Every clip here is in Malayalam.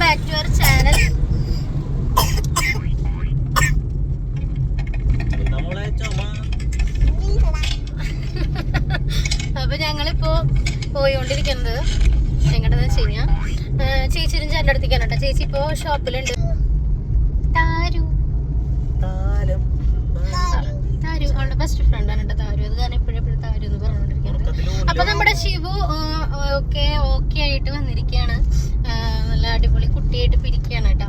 ബാക്ക് ടു അവർ ചാനൽ അപ്പൊ ഞങ്ങളിപ്പോ പോയിക്കൊണ്ടിരിക്കുന്നത് എങ്ങോട്ടെന്ന് വെച്ച് കഴിഞ്ഞാ ചേച്ചിയും ചേട്ടന്റെ അടുത്തേക്കാണ് കേട്ടോ. ചേച്ചി ഇപ്പോ ഷോപ്പിലുണ്ട് താരു താലം താരു അവളുടെ ബെസ്റ്റ് ഫ്രണ്ട് ആണ് കേട്ടോ താരു അത് കാരണം എപ്പോഴും എപ്പോഴും താരു എന്ന് പറഞ്ഞുകൊണ്ടിരിക്കുന്നത് അപ്പൊ നമ്മുടെ ശിവു ഒക്കെ ഓക്കെ ആയിട്ട് വന്നിരിക്കുകയാണ് ആ, നല്ല അടിപൊളി കുട്ടിയായിട്ട് പിരിക്കുകയാണ് കേട്ടോ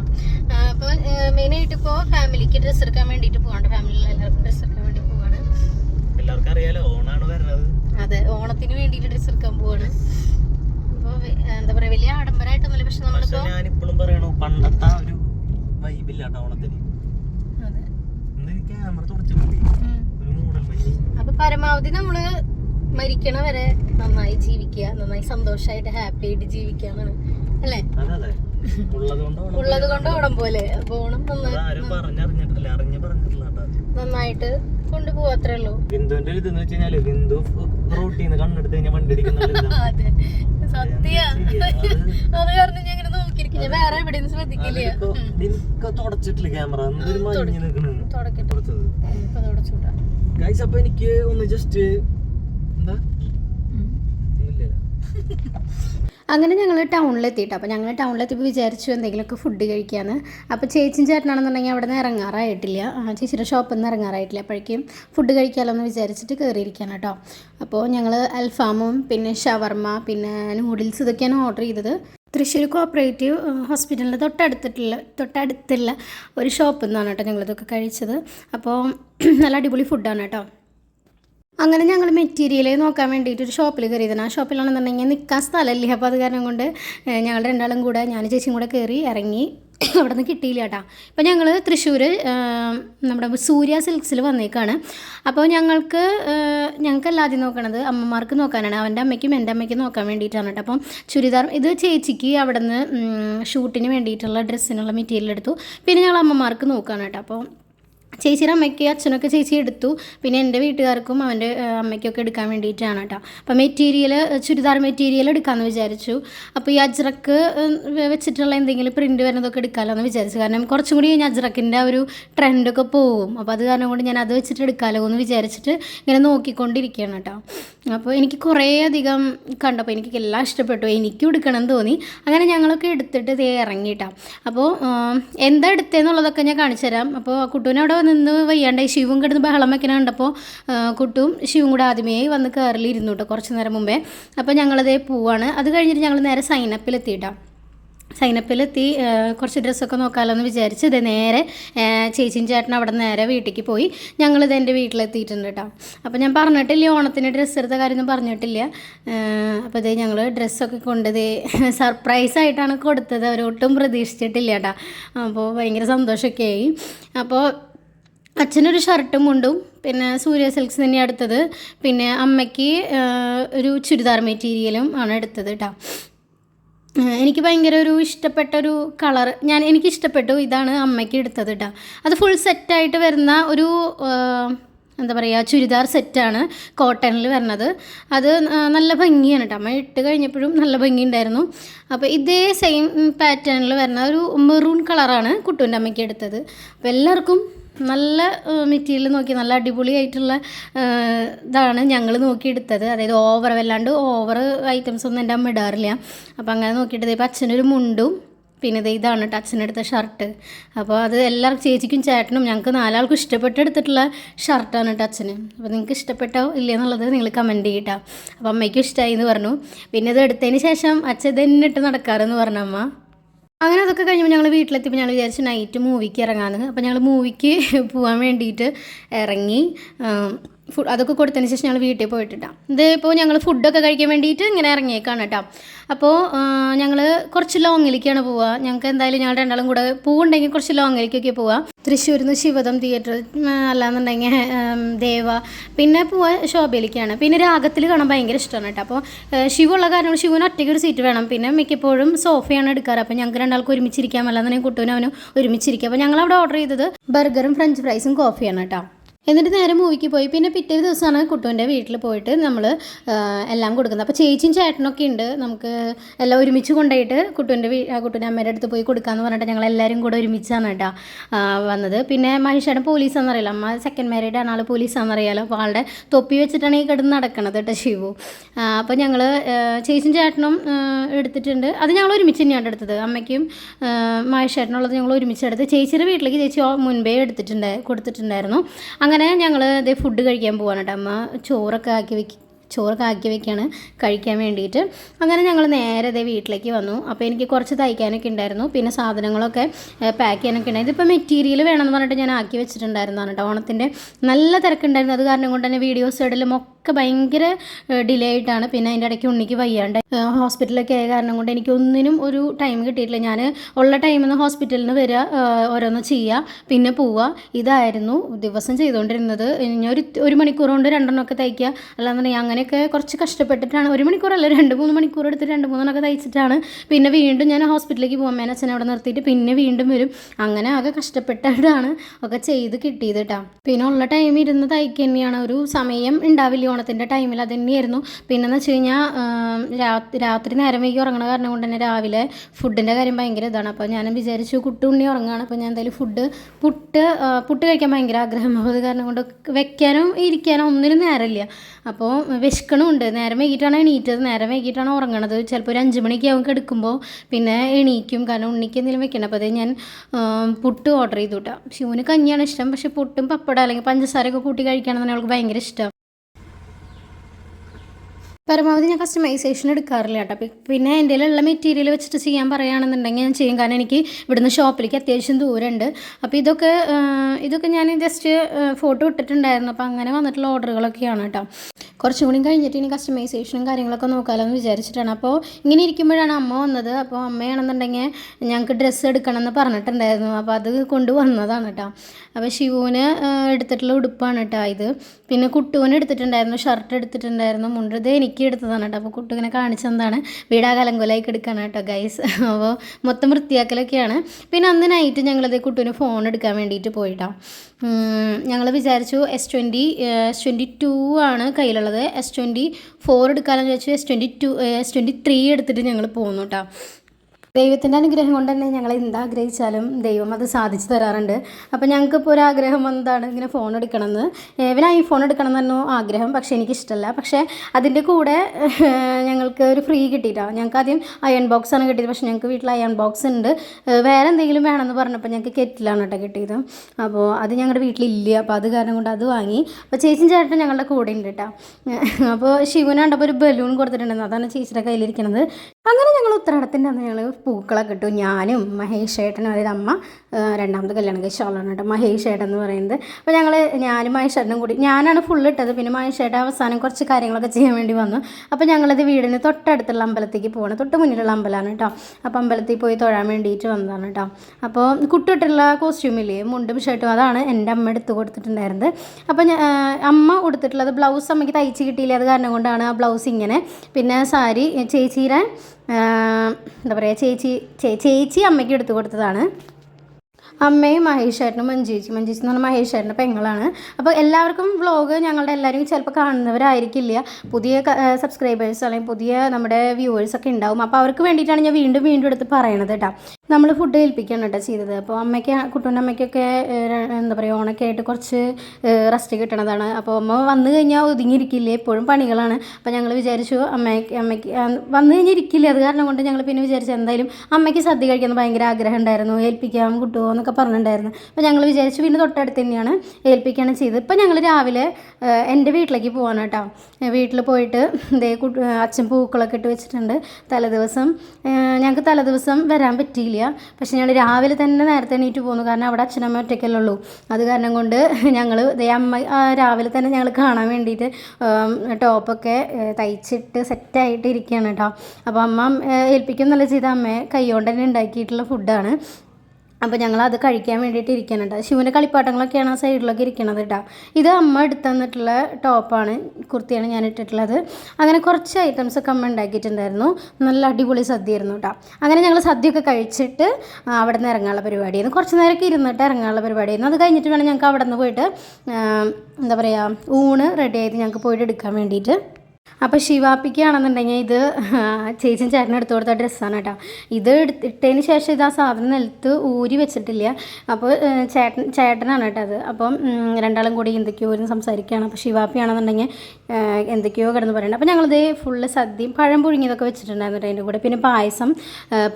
അപ്പോൾ അപ്പൊ മെയിൻ ആയിട്ട് ഇപ്പോ ഫാമിലിക്ക് ഡ്രസ്സ് എടുക്കാൻ വേണ്ടിയിട്ട് പോകണ്ട ഫാമിലിയിൽ എല്ലാവർക്കും ഡ്രസ്സ് എടുക്കാൻ വേണ്ടി പോവാണ്. എല്ലാവർക്കും അറിയാലോ ഓണാണ് വരുന്നത്. അതെ ഓണത്തിന് വേണ്ടിയിട്ട് ഡ്രസ്സ് എടുക്കാൻ പോവാണ്. അപ്പോൾ എന്താ പറയുക വലിയ ആഡംബരമായിട്ടൊന്നുമില്ല പക്ഷെ നമ്മളിപ്പോൾ ഞാനിപ്പോഴും പറയണു പണ്ടത്തെ ഒരു വൈബില്ല കേട്ടോ ഓണത്തിന്. അപ്പൊ പരമാവധി നമ്മൾ മരിക്കണ വരെ നന്നായി ജീവിക്കുക നന്നായി സന്തോഷമായിട്ട് ഹാപ്പി ആയിട്ട് ജീവിക്കാന്നാണ് അല്ലേ? അതെ അതെ. ഉള്ളത് കൊണ്ട് ഓണം പോലെ. അപ്പൊ ഓണം നന്നായിട്ട് കൊണ്ടുപോകാ അത്രേ ഉള്ളൂ. ബിന്ദുവിന്റെ ഒരു ഇതെന്ന് വെച്ച് കഴിഞ്ഞാൽ ബിന്ദു റൂട്ടിൽ നിന്ന് കണ്ണെടുത്ത് കഴിഞ്ഞാൽ വണ്ടി സത്യ. അത് കാരണം ഞാൻ ഇങ്ങനെ നോക്കിയിരിക്കും. ഞാൻ വേറെ എവിടെയും ശ്രദ്ധിക്കില്ല. തുടച്ചിട്ടില്ല ക്യാമറ. എന്തൊരു മഞ്ഞ് നിക്കണ്. തുടക്കട്ടെ. തുടച്ചത്. അപ്പൊ എനിക്ക് ഒന്ന് ജസ്റ്റ് എന്താ? അങ്ങനെ ഞങ്ങൾ ടൗണിലെത്തിയിട്ട്. അപ്പോൾ ഞങ്ങൾ ടൗണിലെത്തിയപ്പോൾ വിചാരിച്ചു എന്തെങ്കിലുമൊക്കെ ഫുഡ് കഴിക്കാമെന്ന് അപ്പോൾ ചേച്ചിയും ചേട്ടനാണെന്നുണ്ടെങ്കിൽ അവിടെ നിന്ന് ഇറങ്ങാറായിട്ടില്ല ചേച്ചിയുടെ ഷോപ്പിൽ നിന്ന് ഇറങ്ങാറായിട്ടില്ല. അപ്പോഴേക്കും ഫുഡ് കഴിക്കാമല്ലോ എന്ന് വിചാരിച്ചിട്ട് കയറിയിരിക്കുകയാണ് കേട്ടോ. അപ്പോൾ ഞങ്ങൾ അൽഫാമും പിന്നെ ഷവർമ പിന്നെ നൂഡിൽസ് ഇതൊക്കെയാണ് ഓർഡർ ചെയ്തത്. തൃശ്ശൂർ കോപ്പറേറ്റീവ് ഹോസ്പിറ്റലിന്റെ തൊട്ടടുത്തിട്ടുള്ള തൊട്ടടുത്തുള്ള ഒരു ഷോപ്പിൽ നിന്നാണ് കേട്ടോ ഞങ്ങളിതൊക്കെ കഴിച്ചത്. അപ്പോൾ നല്ല അടിപൊളി ഫുഡാണ് കേട്ടോ. അങ്ങനെ ഞങ്ങൾ മെറ്റീരിയൽ നോക്കാൻ വേണ്ടിയിട്ട് ഒരു ഷോപ്പിൽ കയറിയതാണ്. ആ ഷോപ്പിലാണെന്നുണ്ടെങ്കിൽ നിൽക്കാൻ സ്ഥലമില്ല. അപ്പോൾ അത് കാരണം കൊണ്ട് ഞങ്ങൾ രണ്ടാളും കൂടെ ഞാൻ ചേച്ചിയും കൂടെ കയറി ഇറങ്ങി. അവിടെ നിന്ന് കിട്ടിയില്ല കേട്ടോ. അപ്പോൾ ഞങ്ങൾ തൃശ്ശൂർ നമ്മുടെ സൂര്യ സിൽക്സിൽ വന്നേക്കാണ്. അപ്പോൾ ഞങ്ങൾക്ക് ഞങ്ങൾക്കല്ല ആദ്യം നോക്കണത് അമ്മമാർക്ക് നോക്കാനാണ്. അവന്റെ അമ്മയ്ക്കും എന്റെ അമ്മയ്ക്കും നോക്കാൻ വേണ്ടിയിട്ടാണ് കേട്ടോ. അപ്പം ചുരിദാർ ഇത് ചേച്ചിക്ക് അവിടെ നിന്ന് ഷൂട്ടിന് വേണ്ടിയിട്ടുള്ള ഡ്രസ്സിനുള്ള മെറ്റീരിയൽ എടുത്തു. പിന്നെ ഞങ്ങൾ അമ്മമാർക്ക് നോക്കുകയാണ് കേട്ടോ. അപ്പോൾ ചേച്ചിയുടെ അമ്മയ്ക്ക് അച്ഛനൊക്കെ ചേച്ചി എടുത്തു. പിന്നെ എന്റെ വീട്ടുകാർക്കും അവന്റെ അമ്മയ്ക്കൊക്കെ എടുക്കാൻ വേണ്ടിയിട്ടാണ് കേട്ടോ. അപ്പോൾ മെറ്റീരിയൽ ചുരിദാർ മെറ്റീരിയൽ എടുക്കാമെന്ന് വിചാരിച്ചു. അപ്പോൾ ഈ അജ്രക്ക് വെച്ചിട്ടുള്ള എന്തെങ്കിലും പ്രിന്റ് വരുന്നതൊക്കെ എടുക്കാമല്ലോ എന്ന് വിചാരിച്ചു. കാരണം കുറച്ചും കൂടി ഞാൻ അജ്രക്കിന്റെ ഒരു ട്രെൻഡൊക്കെ പോവും. അപ്പോൾ അത് കാരണം കൊണ്ട് ഞാൻ അത് വെച്ചിട്ട് എടുക്കാമല്ലോ എന്ന് വിചാരിച്ചിട്ട് ഇങ്ങനെ നോക്കിക്കൊണ്ടിരിക്കുകയാണ് കേട്ടോ. അപ്പോൾ എനിക്ക് കുറേ അധികം കണ്ടപ്പോൾ എനിക്ക് എല്ലാം ഇഷ്ടപ്പെട്ടു. എനിക്കും എടുക്കണം തോന്നി. അങ്ങനെ ഞങ്ങളൊക്കെ എടുത്തിട്ട് ഇതേ ഇറങ്ങിയിട്ടാണ് അപ്പോൾ എന്താ എടുത്തതെന്നുള്ളതൊക്കെ ഞാൻ കാണിച്ചു തരാം. അപ്പോൾ കുട്ടൂനെ അവിടെ നിന്ന് വയ്യാണ്ടായി ശിവും കിടന്ന് ബഹളം വെക്കണ കണ്ടപ്പോൾ കുട്ടും ശിവും കൂടെ ആദ്യമേ വന്ന് കയറിലിരുന്നു കേട്ടോ കുറച്ച് നേരം മുമ്പേ. അപ്പോൾ ഞങ്ങളതേ പോവാണ്. അത് കഴിഞ്ഞിട്ട് ഞങ്ങൾ നേരെ സൈനപ്പിൽ സൈനപ്പിലെത്തിയിട്ടാണ് സൈനപ്പിലെത്തി കുറച്ച് ഡ്രസ്സൊക്കെ നോക്കാമല്ലോ എന്ന് വിചാരിച്ച് ഇത് നേരെ ചേച്ചിയും ചേട്ടൻ അവിടെ നേരെ വീട്ടിലേക്ക് പോയി. ഞങ്ങളിത് എന്റെ വീട്ടിലെത്തിയിട്ടുണ്ട് കേട്ടോ അപ്പോൾ ഞാൻ പറഞ്ഞിട്ടില്ല ഓണത്തിന് ഡ്രസ്സ് എടുത്ത കാര്യമൊന്നും പറഞ്ഞിട്ടില്ല. അപ്പോൾ ഇതേ ഞങ്ങൾ ഡ്രസ്സൊക്കെ കൊണ്ടത് സർപ്രൈസായിട്ടാണ് കൊടുത്തത്. അവരൊട്ടും പ്രതീക്ഷിച്ചിട്ടില്ല കേട്ടോ അപ്പോൾ ഭയങ്കര സന്തോഷമൊക്കെ ആയി. അപ്പോൾ അച്ഛനൊരു ഷർട്ടും മുണ്ടും പിന്നെ സൂര്യ സിൽക്സ് തന്നെ എടുത്തത്. പിന്നെ അമ്മയ്ക്ക് ഒരു ചുരിദാർ മെറ്റീരിയലും ആണ് എടുത്തത് കേട്ടോ എനിക്ക് ഭയങ്കര ഒരു ഇഷ്ടപ്പെട്ട ഒരു കളർ ഞാൻ എനിക്ക് ഇഷ്ടപ്പെട്ടു ഇതാണ് അമ്മയ്ക്ക് എടുത്തത് കേട്ടോ അത് ഫുൾ സെറ്റായിട്ട് വരുന്ന ഒരു എന്താ പറയുക ചുരിദാർ സെറ്റാണ് കോട്ടണിൽ വരുന്നത്. അത് നല്ല ഭംഗിയാണ് കേട്ടോ അമ്മ ഇട്ട് കഴിഞ്ഞപ്പോഴും നല്ല ഭംഗി ഉണ്ടായിരുന്നു. അപ്പോൾ ഇതേ സെയിം പാറ്റേണിൽ വരുന്ന ഒരു മെറൂൺ കളറാണ് കുട്ടുവിന്റെ അമ്മയ്ക്ക് എടുത്തത്. അപ്പോൾ എല്ലാവർക്കും നല്ല മെറ്റീരിയൽ നോക്കി നല്ല അടിപൊളിയായിട്ടുള്ള ഇതാണ് ഞങ്ങൾ നോക്കിയെടുത്തത്. അതായത് ഓവർ വല്ലാണ്ട് ഓവർ ഐറ്റംസ് ഒന്നും എന്റെ അമ്മ ഇടാറില്ല. അപ്പോൾ അങ്ങനെ നോക്കിയിട്ട് ഇപ്പോൾ അച്ഛനൊരു മുണ്ടും പിന്നെ ദേ ഇതാണ് കേട്ടോ അച്ഛനെടുത്ത ഷർട്ട് അപ്പോൾ അത് എല്ലാവർക്കും ചേച്ചിക്കും ചേട്ടനും ഞങ്ങൾക്ക് നാലാൾക്കും ഇഷ്ടപ്പെട്ടെടുത്തിട്ടുള്ള ഷർട്ടാണ് കേട്ടോ അച്ഛന്. അപ്പോൾ നിങ്ങൾക്ക് ഇഷ്ടപ്പെട്ടോ ഇല്ലേ എന്നുള്ളത് നിങ്ങൾ കമന്റ് ചെയ്യട്ടോ. അപ്പോൾ അമ്മയ്ക്കും ഇഷ്ടമായി എന്ന് പറഞ്ഞു. പിന്നെ ഇത് എടുത്തതിന് ശേഷം അച്ഛൻ തന്നെ ഇട്ട് നടക്കാറെന്ന് പറഞ്ഞു അമ്മ. അങ്ങനെ അതൊക്കെ കഴിഞ്ഞപ്പോൾ ഞങ്ങൾ വീട്ടിലെത്തിയപ്പോൾ ഞങ്ങൾ വിചാരിച്ചു നൈറ്റ് മൂവിക്ക് ഇറങ്ങാമെന്ന് അപ്പോൾ ഞങ്ങൾ മൂവിക്ക് പോകാൻ വേണ്ടിയിട്ട് ഇറങ്ങി. ഫുഡ് അതൊക്കെ കൊടുത്തതിന് ശേഷം ഞങ്ങൾ വീട്ടിൽ പോയിട്ടിട്ടാണ് ഇത് ഇപ്പോൾ ഞങ്ങൾ ഫുഡൊക്കെ കഴിക്കാൻ വേണ്ടിയിട്ട് ഇങ്ങനെ ഇറങ്ങിയേക്കാണ് കേട്ടോ അപ്പോൾ ഞങ്ങൾ കുറച്ച് ലോങ്ങിലേക്കാണ് പോവുക ഞങ്ങൾക്ക് എന്തായാലും ഞങ്ങൾ രണ്ടാളും കൂടെ പോവുണ്ടെങ്കിൽ കുറച്ച് ലോങ്ങിലേക്കൊക്കെ പോവാം. തൃശ്ശൂരിൽ നിന്ന് ശിവദം തിയേറ്റർ അല്ലാന്നുണ്ടെങ്കിൽ ദേവ. പിന്നെ പോവാ ശോഭയിലേക്കാണ്. പിന്നെ രാഗത്തിൽ കാണാൻ ഭയങ്കര ഇഷ്ടമാണ് കേട്ടോ അപ്പോൾ ശിവുള്ള കാരണം ശിവന് ഒറ്റയ്ക്ക് ഒരു സീറ്റ് വേണം. പിന്നെ മിക്കപ്പോഴും സോഫയാണ് എടുക്കാറ്. അപ്പോൾ ഞങ്ങൾക്ക് രണ്ടാൾക്ക് ഒരുമിച്ചിരിക്കാം. അല്ലാന്നുണ്ടെങ്കിൽ കുട്ടുവിനും അവനും ഒരുമിച്ചിരിക്കാം. അപ്പോൾ ഞങ്ങൾ അവിടെ ഓർഡർ ചെയ്തത് ബർഗറും ഫ്രഞ്ച് ഫ്രൈസും കോഫിയാണ് കേട്ടോ എന്നിട്ട് നേരെ മൂവിക്ക് പോയി. പിന്നെ പിറ്റേ ദിവസമാണ് കുട്ടുവിന്റെ വീട്ടിൽ പോയിട്ട് നമ്മൾ എല്ലാം കൊടുക്കുന്നത്. അപ്പോൾ ചേച്ചിയും ചേട്ടനൊക്കെ ഉണ്ട്. നമുക്ക് എല്ലാം ഒരുമിച്ച് കൊണ്ടുപോയിട്ട് കുട്ടുവിന്റെ വീ കുട്ടുവിന്റെ അമ്മയുടെ അടുത്ത് പോയി കൊടുക്കാമെന്ന് പറഞ്ഞിട്ട് ഞങ്ങൾ എല്ലാവരും കൂടെ ഒരുമിച്ചാണ് കേട്ടോ വന്നത്. പിന്നെ മഹിഷയുടെ പോലീസാണെന്ന് അറിയില്ല. അമ്മ സെക്കൻഡ് മാരീഡ് ആണ്. ആൾ പോലീസാണെന്ന് അറിയാലോ. അപ്പോൾ ആളുടെ തൊപ്പി വെച്ചിട്ടാണ് ഈ കിടന്ന് നടക്കണത് കേട്ടോ ശിവു. അപ്പോൾ ഞങ്ങൾ ചേച്ചിയും ചേട്ടനും എടുത്തിട്ടുണ്ട്. അത് ഞങ്ങൾ ഒരുമിച്ച് തന്നെയാണ് എടുത്തത്. അമ്മയ്ക്കും മഹേഷേട്ടനുള്ളത് ഞങ്ങൾ ഒരുമിച്ച് എടുത്ത് ചേച്ചിയുടെ വീട്ടിലേക്ക് ചേച്ചി മുൻപേ എടുത്തിട്ടുണ്ട് കൊടുത്തിട്ടുണ്ടായിരുന്നു. അങ്ങനെ ഞങ്ങൾ ഇത് ഫുഡ് കഴിക്കാൻ പോവാണ് കേട്ടോ അമ്മ ചോറൊക്കെ ആക്കി വെക്കി ചോറൊക്കെ ആക്കി വെക്കുകയാണ് കഴിക്കാൻ വേണ്ടിയിട്ട് അങ്ങനെ ഞങ്ങൾ നേരെ ഇതേ വീട്ടിലേക്ക് വന്നു. അപ്പോൾ എനിക്ക് കുറച്ച് തയ്ക്കാനൊക്കെ ഉണ്ടായിരുന്നു പിന്നെ സാധനങ്ങളൊക്കെ പാക്ക് ചെയ്യാനൊക്കെ ഉണ്ടായിരുന്നു ഇതിപ്പോൾ മെറ്റീരിയൽ വേണമെന്ന് പറഞ്ഞിട്ട് ഞാൻ ആക്കി വെച്ചിട്ടുണ്ടായിരുന്നതാണ് കേട്ടോ ഓണത്തിന്റെ നല്ല തിരക്കുണ്ടായിരുന്നു. അത് കാരണം കൊണ്ട് തന്നെ വീഡിയോസ് ഇടലും ഒക്കെ ഭയങ്കര ഡിലേ ആയിട്ടാണ്. പിന്നെ അതിന്റെ ഇടയ്ക്ക് ഉണ്ണിക്ക് വയ്യാണ്ട് ഹോസ്പിറ്റലൊക്കെ ആയ കാരണം കൊണ്ട് എനിക്ക് ഒന്നിനും ഒരു ടൈം കിട്ടിയിട്ടില്ല. ഞാൻ ഉള്ള ടൈമിൽ നിന്ന് ഹോസ്പിറ്റലിൽ നിന്ന് വരിക ഓരോന്ന് ചെയ്യുക പിന്നെ പോവുക ഇതായിരുന്നു ദിവസം ചെയ്തുകൊണ്ടിരുന്നത് ഞാൻ ഒരു ഒരു മണിക്കൂർ കൊണ്ട് രണ്ടെണ്ണമൊക്കെ തയ്ക്കുക അല്ലാന്നുണ്ടെങ്കിൽ അങ്ങനെയൊക്കെ കുറച്ച് കഷ്ടപ്പെട്ടിട്ടാണ്. ഒരു മണിക്കൂറല്ല രണ്ട് മൂന്ന് മണിക്കൂർ എടുത്ത് രണ്ട് മൂന്നെണ്ണമൊക്കെ തയ്ച്ചിട്ടാണ്. പിന്നെ വീണ്ടും ഞാൻ ഹോസ്പിറ്റലിലേക്ക് പോകാൻ അമ്മേനെ അച്ഛനെ അവിടെ നിർത്തിയിട്ട് പിന്നെ വീണ്ടും വരും. അങ്ങനെ ആകെ കഷ്ടപ്പെട്ടിട്ടാണ് ഒക്കെ ചെയ്ത് കിട്ടിയത് കേട്ടോ പിന്നെ ഉള്ള ടൈം ഇരുന്ന് തയ്ക്കുക തന്നെയാണ് ഒരു സമയം ഉണ്ടാവില്ല. ഓണത്തിന്റെ ടൈമിൽ അത് തന്നെയായിരുന്നു. പിന്നെന്ന് വെച്ച് കഴിഞ്ഞാൽ രാത്രി നേരം വൈകി ഉറങ്ങണ കാരണം കൊണ്ട് തന്നെ രാവിലെ ഫുഡിന്റെ കാര്യം ഭയങ്കര ഇതാണ്. അപ്പോൾ ഞാൻ വിചാരിച്ചു കുട്ടി ഉണ്ണി ഉറങ്ങുകയാണ് അപ്പോൾ ഞാൻ എന്തായാലും ഫുഡ് പുട്ട് പുട്ട് കഴിക്കാൻ ഭയങ്കര ആഗ്രഹം. അത് കാരണം കൊണ്ട് വെക്കാനോ ഇരിക്കാനോ ഒന്നിനും നേരമില്ല. അപ്പോൾ വിശക്കണമുണ്ട് നേരം വൈകിട്ടാണ് എണീറ്റത്. നേരം വൈകിട്ടാണ് ഉറങ്ങണത്. ചിലപ്പോൾ ഒരു അഞ്ച് മണിക്ക് ആവും കിടക്കുമ്പോൾ പിന്നെ എണീക്കും. കാരണം ഉണ്ണിക്ക് എന്തെങ്കിലും വെക്കണം അപ്പോൾ അത് ഞാൻ പുട്ട് ഓർഡർ ചെയ്തു കേട്ടോ ശിവന് കഞ്ഞിയാണ് ഇഷ്ടം. പക്ഷേ പുട്ടും പപ്പടം അല്ലെങ്കിൽ പഞ്ചസാരയൊക്കെ കൂട്ടി കഴിക്കുകയാണെന്ന് അവൾക്ക് ഭയങ്കര ഇഷ്ടം. പരമാവധി ഞാൻ കസ്റ്റമൈസേഷൻ എടുക്കാറില്ല കേട്ടോ. പിന്നെ എന്റെ ഉള്ള മെറ്റീരിയൽ വെച്ചിട്ട് ചെയ്യാൻ പറയുകയാണെന്നുണ്ടെങ്കിൽ ഞാൻ ചെയ്യും. കാരണം എനിക്ക് ഇവിടുന്ന് ഷോപ്പിലേക്ക് അത്യാവശ്യം ദൂരമുണ്ട്. അപ്പോൾ ഇതൊക്കെ ഇതൊക്കെ ഞാൻ ജസ്റ്റ് ഫോട്ടോ ഇട്ടിട്ടുണ്ടായിരുന്നു. അപ്പോൾ അങ്ങനെ വന്നിട്ടുള്ള ഓർഡറുകളൊക്കെയാണ് കേട്ടോ. കുറച്ചും കൂടി കഴിഞ്ഞിട്ട് ഇനി കസ്റ്റമൈസേഷനും കാര്യങ്ങളൊക്കെ നോക്കാമെന്ന് വിചാരിച്ചിട്ടാണ്. അപ്പോൾ ഇങ്ങനെ ഇരിക്കുമ്പോഴാണ് അമ്മ വന്നത്. അപ്പോൾ അമ്മയാണെന്നുണ്ടെങ്കിൽ ഞങ്ങൾക്ക് ഡ്രസ്സ് എടുക്കണം എന്ന് പറഞ്ഞിട്ടുണ്ടായിരുന്നു. അപ്പോൾ അത് കൊണ്ടുവന്നതാണ് കേട്ടോ. അപ്പോൾ ശിവുവിന് എടുത്തിട്ടുള്ള ഉടുപ്പാണ് കേട്ടോ ഇത്. പിന്നെ കുട്ടുവിന് എടുത്തിട്ടുണ്ടായിരുന്നു. ഷർട്ട് എടുത്തിട്ടുണ്ടായിരുന്നു. മുണ്ടത് എനിക്ക് എടുത്തതാണ് കേട്ടോ. അപ്പോൾ കുട്ടു ഇങ്ങനെ കാണിച്ചെന്താണ് വീടാകാലം കലങ്കൊലായി എടുക്കണം കേട്ടോ ഗൈസ് അപ്പോൾ മൊത്തം വൃത്തിയാക്കലൊക്കെയാണ്. പിന്നെ അന്ന് നൈറ്റ് ഞങ്ങളത് കുട്ടീനെ ഫോൺ എടുക്കാൻ വേണ്ടിയിട്ട് പോയിട്ടോ. ഞങ്ങൾ വിചാരിച്ചു S twenty S twenty two ആണ് കയ്യിലുള്ളത്. എസ് ട്വന്റി ഫോർ എടുക്കാമെന്ന് വിചാരിച്ചു. S twenty two S twenty three എടുത്തിട്ട് ഞങ്ങൾ പോന്നു കേട്ടോ. ദൈവത്തിന്റെ അനുഗ്രഹം കൊണ്ട് തന്നെ ഞങ്ങൾ എന്താഗ്രഹിച്ചാലും ദൈവം അത് സാധിച്ചു തരാറുണ്ട്. അപ്പോൾ ഞങ്ങൾക്ക് ഇപ്പോൾ ഒരു ആഗ്രഹം എന്താണ്? ഇങ്ങനെ ഫോൺ എടുക്കണമെന്ന്. ഇവന് ഐഫോൺ എടുക്കണം എന്നായിരുന്നു ആഗ്രഹം പക്ഷേ എനിക്കിഷ്ടമല്ല പക്ഷേ അതിന്റെ കൂടെ ഞങ്ങൾക്ക് ഒരു ഫ്രീ കിട്ടിയിട്ടാണ് ഞങ്ങൾക്ക് ആദ്യം അയൺ ബോക്സ് ആണ് കിട്ടിയത്. പക്ഷേ ഞങ്ങൾക്ക് വീട്ടിൽ അയൺ ബോക്സ് ഉണ്ട്. വേറെ എന്തെങ്കിലും വേണമെന്ന് പറഞ്ഞപ്പോൾ ഞങ്ങൾക്ക് കെറ്റിലാണ് കേട്ടോ കിട്ടിയത്. അപ്പോൾ അത് ഞങ്ങളുടെ വീട്ടിലില്ല. അപ്പോൾ അത് കാരണം കൊണ്ട് അത് വാങ്ങി. അപ്പോൾ ചേച്ചിയും ചേട്ടൻ ഞങ്ങളുടെ കൂടെ ഉണ്ട് കേട്ടോ. അപ്പോൾ ശിവനാണ്ടപ്പോൾ ഒരു ബലൂൺ കൊടുത്തിട്ടുണ്ടായിരുന്നു. അതാണ് ചേച്ചിയുടെ കയ്യിലിരിക്കുന്നത് അങ്ങനെ ഞങ്ങൾ ഉത്തരാടത്തിന്റെ അന്ന് ഞങ്ങൾ പൂക്കളൊക്കെ ഇട്ടു. ഞാനും മഹേഷ് ഏട്ടനും അതായത് അമ്മ ആ, രണ്ടാമത് കല്യാണം കഴിച്ച ആളാണ് കേട്ടോ മഹേഷ് ഏട്ടൻ എന്ന് പറയുന്നത്. അപ്പോൾ ഞങ്ങൾ ഞാനും മഹേഷ് ഏട്ടനും കൂടി ഞാനാണ് ഫുൾ ഇട്ടത്. പിന്നെ മഹേഷ് ഏട്ടൻ അവസാനം കുറച്ച് കാര്യങ്ങളൊക്കെ ചെയ്യാൻ വേണ്ടി വന്നു. അപ്പോൾ ഞങ്ങളത് വീടിന് തൊട്ടടുത്തുള്ള അമ്പലത്തേക്ക് പോകണം തൊട്ട് മുന്നിലുള്ള അമ്പലമാണ് കേട്ടോ. അപ്പോൾ അമ്പലത്തിൽ പോയി തൊഴാൻ വേണ്ടിയിട്ട് വന്നതാണ് കേട്ടോ. അപ്പോൾ കുട്ടിട്ടുള്ള കോസ്റ്റ്യൂമില്ലേ മുണ്ടും ഷർട്ടും അതാണ് എന്റെ അമ്മ എടുത്ത് കൊടുത്തിട്ടുണ്ടായിരുന്നത്. അപ്പോൾ അമ്മ കൊടുത്തിട്ടുള്ളത് ബ്ലൗസ് അമ്മയ്ക്ക് തയ്ച്ച് കിട്ടിയില്ല. അത് കാരണം കൊണ്ടാണ് ആ ബ്ലൗസ് ഇങ്ങനെ. പിന്നെ സാരി ചേച്ചീരെ എന്താ പറയുക ചേച്ചി ചേച്ചി അമ്മയ്ക്ക് എടുത്തു കൊടുത്തതാണ്. അമ്മയും മഹേഷ് ചേട്ടനും മഞ്ജേച്ചി മഞ്ജേച്ചി എന്ന് പറഞ്ഞാൽ മഹേഷ് ചേട്ടന്റെ പെങ്ങളാണ്. അപ്പോൾ എല്ലാവർക്കും വ്ളോഗ് ഞങ്ങളുടെ എല്ലാവരും ചിലപ്പോൾ കാണുന്നവരായിരിക്കില്ല. പുതിയ സബ്സ്ക്രൈബേഴ്സ് അല്ലെങ്കിൽ പുതിയ നമ്മുടെ വ്യൂവേഴ്സ് ഒക്കെ ഉണ്ടാവും. അപ്പോൾ അവർക്ക് വേണ്ടിയിട്ടാണ് ഞാൻ വീണ്ടും വീണ്ടും എടുത്ത് പറയണത് കേട്ടോ. നമ്മൾ ഫുഡ് ഏൽപ്പിക്കുകയാണ് കേട്ടോ ചെയ്തത്. അപ്പോൾ അമ്മയ്ക്ക് കുട്ടൂന്റെ അമ്മയ്ക്കൊക്കെ എന്താ പറയുക ഓണൊക്കെ ആയിട്ട് കുറച്ച് റെസ്റ്റ് കിട്ടണതാണ്. അപ്പോൾ അമ്മ വന്നു കഴിഞ്ഞാൽ ഒതുങ്ങിയിരിക്കില്ലേ? എപ്പോഴും പണികളാണ്. അപ്പോൾ ഞങ്ങൾ വിചാരിച്ചു അമ്മയ്ക്ക് അമ്മയ്ക്ക് വന്നു കഴിഞ്ഞാൽ ഇരിക്കില്ല? അത് കാരണം കൊണ്ട് ഞങ്ങൾ പിന്നെ വിചാരിച്ചു എന്തായാലും അമ്മയ്ക്ക് സദ്യ കഴിക്കാൻ ഭയങ്കര ആഗ്രഹം ഉണ്ടായിരുന്നു. ഏൽപ്പിക്കാം കുട്ടുമോ എന്നൊക്കെ പറഞ്ഞിട്ടുണ്ടായിരുന്നു. അപ്പോൾ ഞങ്ങൾ വിചാരിച്ചു പിന്നെ തൊട്ടടുത്ത് തന്നെയാണ് ഏൽപ്പിക്കുകയാണ് ചെയ്തത്. ഇപ്പോൾ ഞങ്ങൾ രാവിലെ എന്റെ വീട്ടിലേക്ക് പോവാണ് കേട്ടോ. വീട്ടിൽ പോയിട്ട് ഇതേ അച്ഛൻ പൂക്കളൊക്കെ ഇട്ട് വെച്ചിട്ടുണ്ട്. തലേദിവസം ഞങ്ങൾക്ക് തലേദിവസം വരാൻ പറ്റിയില്ല. പക്ഷെ ഞങ്ങൾ രാവിലെ തന്നെ നേരത്തെ എണീറ്റ് പോന്നു. കാരണം അവിടെ അച്ഛനമ്മ ഒറ്റയ്ക്കല്ലേ ഉള്ളൂ അത് കാരണം കൊണ്ട് ഞങ്ങൾ അമ്മ രാവിലെ തന്നെ ഞങ്ങൾ കാണാൻ വേണ്ടിയിട്ട് ടോപ്പൊക്കെ തയ്ച്ചിട്ട് സെറ്റായിട്ട് ഇരിക്കുകയാണ് കേട്ടോ. അപ്പോൾ അമ്മ ഏൽപ്പിക്കുന്നല്ല ചെയ്ത? അമ്മയെ കൈകൊണ്ട് തന്നെ ഉണ്ടാക്കിയിട്ടുള്ള ഫുഡാണ് അപ്പോൾ ഞങ്ങൾ അത് കഴിക്കാൻ വേണ്ടിയിട്ട് ഇരിക്കാനുണ്ട് ശിവന്റെ കളിപ്പാട്ടങ്ങളൊക്കെയാണ് ആ സൈഡിലൊക്കെ ഇരിക്കുന്നത് കേട്ടോ ഇത് അമ്മ എടുത്തന്നിട്ടുള്ള ടോപ്പാണ് കുർത്തിയാണ് ഞാൻ ഇട്ടിട്ടുള്ളത്. അങ്ങനെ കുറച്ച് ഐറ്റംസ് ഒക്കെ അമ്മ ഉണ്ടാക്കിയിട്ടുണ്ടായിരുന്നു. നല്ല അടിപൊളി സദ്യയായിരുന്നു കേട്ടോ അങ്ങനെ ഞങ്ങൾ സദ്യയൊക്കെ കഴിച്ചിട്ട് അവിടെ നിന്ന് ഇറങ്ങാനുള്ള പരിപാടിയായിരുന്നു. കുറച്ച് നേരമൊക്കെ ഇരുന്നിട്ട് ഇറങ്ങാനുള്ള പരിപാടിയായിരുന്നു. അത് കഴിഞ്ഞിട്ട് വേണം ഞങ്ങൾക്ക് അവിടെ നിന്ന് പോയിട്ട് എന്താ പറയുക ഊണ് റെഡി ആയിട്ട് ഞങ്ങൾക്ക് പോയിട്ട് എടുക്കാൻ വേണ്ടിയിട്ട്. അപ്പോൾ ശിവാപ്പിക്കാണെന്നുണ്ടെങ്കിൽ ഇത് ചേച്ചി ചേട്ടൻ എടുത്തു കൊടുത്ത ഡ്രസ്സാണ് കേട്ടോ. ഇത് എടുത്തിട്ടതിന് ശേഷം ഇത് ആ സാധനം നിലത്ത് ഊരി വെച്ചിട്ടില്ല. അപ്പോൾ ചേട്ടൻ ചേട്ടനാണ് കേട്ടോ അത്. അപ്പം രണ്ടാളും കൂടി എന്തൊക്കെയോ ഇരുന്ന് സംസാരിക്കുകയാണ്. അപ്പോൾ ശിവാപ്പിയാണെന്നുണ്ടെങ്കിൽ എന്തൊക്കെയോ കിടന്ന് പറയുന്നത് അപ്പോൾ ഞങ്ങളിത് ഫുള്ള് സദ്യയും പഴം പുഴുങ്ങിയതൊക്കെ വെച്ചിട്ടുണ്ടായിരുന്നു അതിന്റെ കൂടെ. പിന്നെ പായസം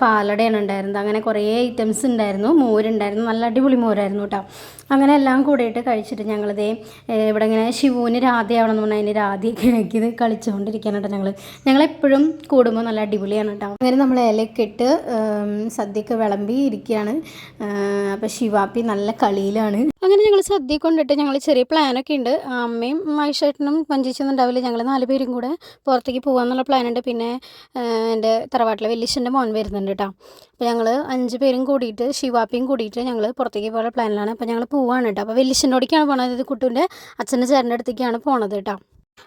പാലടയാണ് ഉണ്ടായിരുന്നത്. അങ്ങനെ കുറേ ഐറ്റംസ് ഉണ്ടായിരുന്നു. മോരുണ്ടായിരുന്നു. നല്ല അടിപൊളി മോരായിരുന്നു കേട്ടോ. അങ്ങനെ എല്ലാം കൂടിയിട്ട് കഴിച്ചിട്ട് ഞങ്ങളിതേ ഇവിടെ ഇങ്ങനെ ശിവുവിന് രാധയാവണം എന്ന് പറഞ്ഞാൽ അതിന് രാധയൊക്കെ ആക്കിയത് കളിച്ചുകൊണ്ടിരിക്കുകയാണ് കേട്ടോ ഞങ്ങൾ ഞങ്ങളെപ്പോഴും കൂടുമ്പോൾ നല്ല അടിപൊളിയാണ് കേട്ടോ അങ്ങനെ നമ്മൾ ഇലയൊക്കെ ഇട്ട് സദ്യക്ക് വിളമ്പി ഇരിക്കുകയാണ് അപ്പോൾ ശിവാപ്പി നല്ല കളിയിലാണ്. അങ്ങനെ ഞങ്ങൾ സദ്യ കൊണ്ടിട്ട് ഞങ്ങൾ ചെറിയ പ്ലാനൊക്കെ ഉണ്ട് അമ്മയും മൈഷേട്ടനും പഞ്ചേച്ചൊന്നും ഉണ്ടാവില്ല ഞങ്ങൾ നാല് പേരും കൂടെ പുറത്തേക്ക് പോകാമെന്നുള്ള പ്ലാനുണ്ട് പിന്നെ എന്റെ തറവാട്ടിലെ വലിയച്ഛന്റെ മോൻ വരുന്നുണ്ട് കേട്ടോ അപ്പോൾ ഞങ്ങൾ അഞ്ച് പേരും കൂടിയിട്ട് ശിവാപ്പിയും കൂടിയിട്ട് ഞങ്ങൾ പുറത്തേക്ക് പോകാനുള്ള പ്ലാനിലാണ് അപ്പോൾ ഞങ്ങൾ പോവാണ് കേട്ടോ അപ്പോൾ വലിയച്ഛനോടേക്കാണ് പോണത്. ഇത് കുട്ടൂന്റെ അച്ഛന്റെ ചേട്ടന്റെ അടുത്തേക്കാണ് പോണത് കേട്ടോ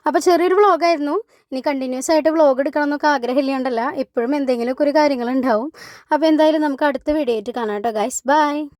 അപ്പോൾ ചെറിയൊരു വ്ളോഗായിരുന്നു. ഇനി കണ്ടിന്യൂസ് ആയിട്ട് വ്ളോഗ് എടുക്കണം എന്നൊക്കെ ആഗ്രഹമില്ലാണ്ടല്ല എപ്പോഴും എന്തെങ്കിലുമൊക്കെ ഒരു കാര്യങ്ങളുണ്ടാവും. അപ്പോൾ എന്തായാലും നമുക്ക് അടുത്ത വീഡിയോ ആയിട്ട് കാണാം കേട്ടോ ഗൈസ് ബൈ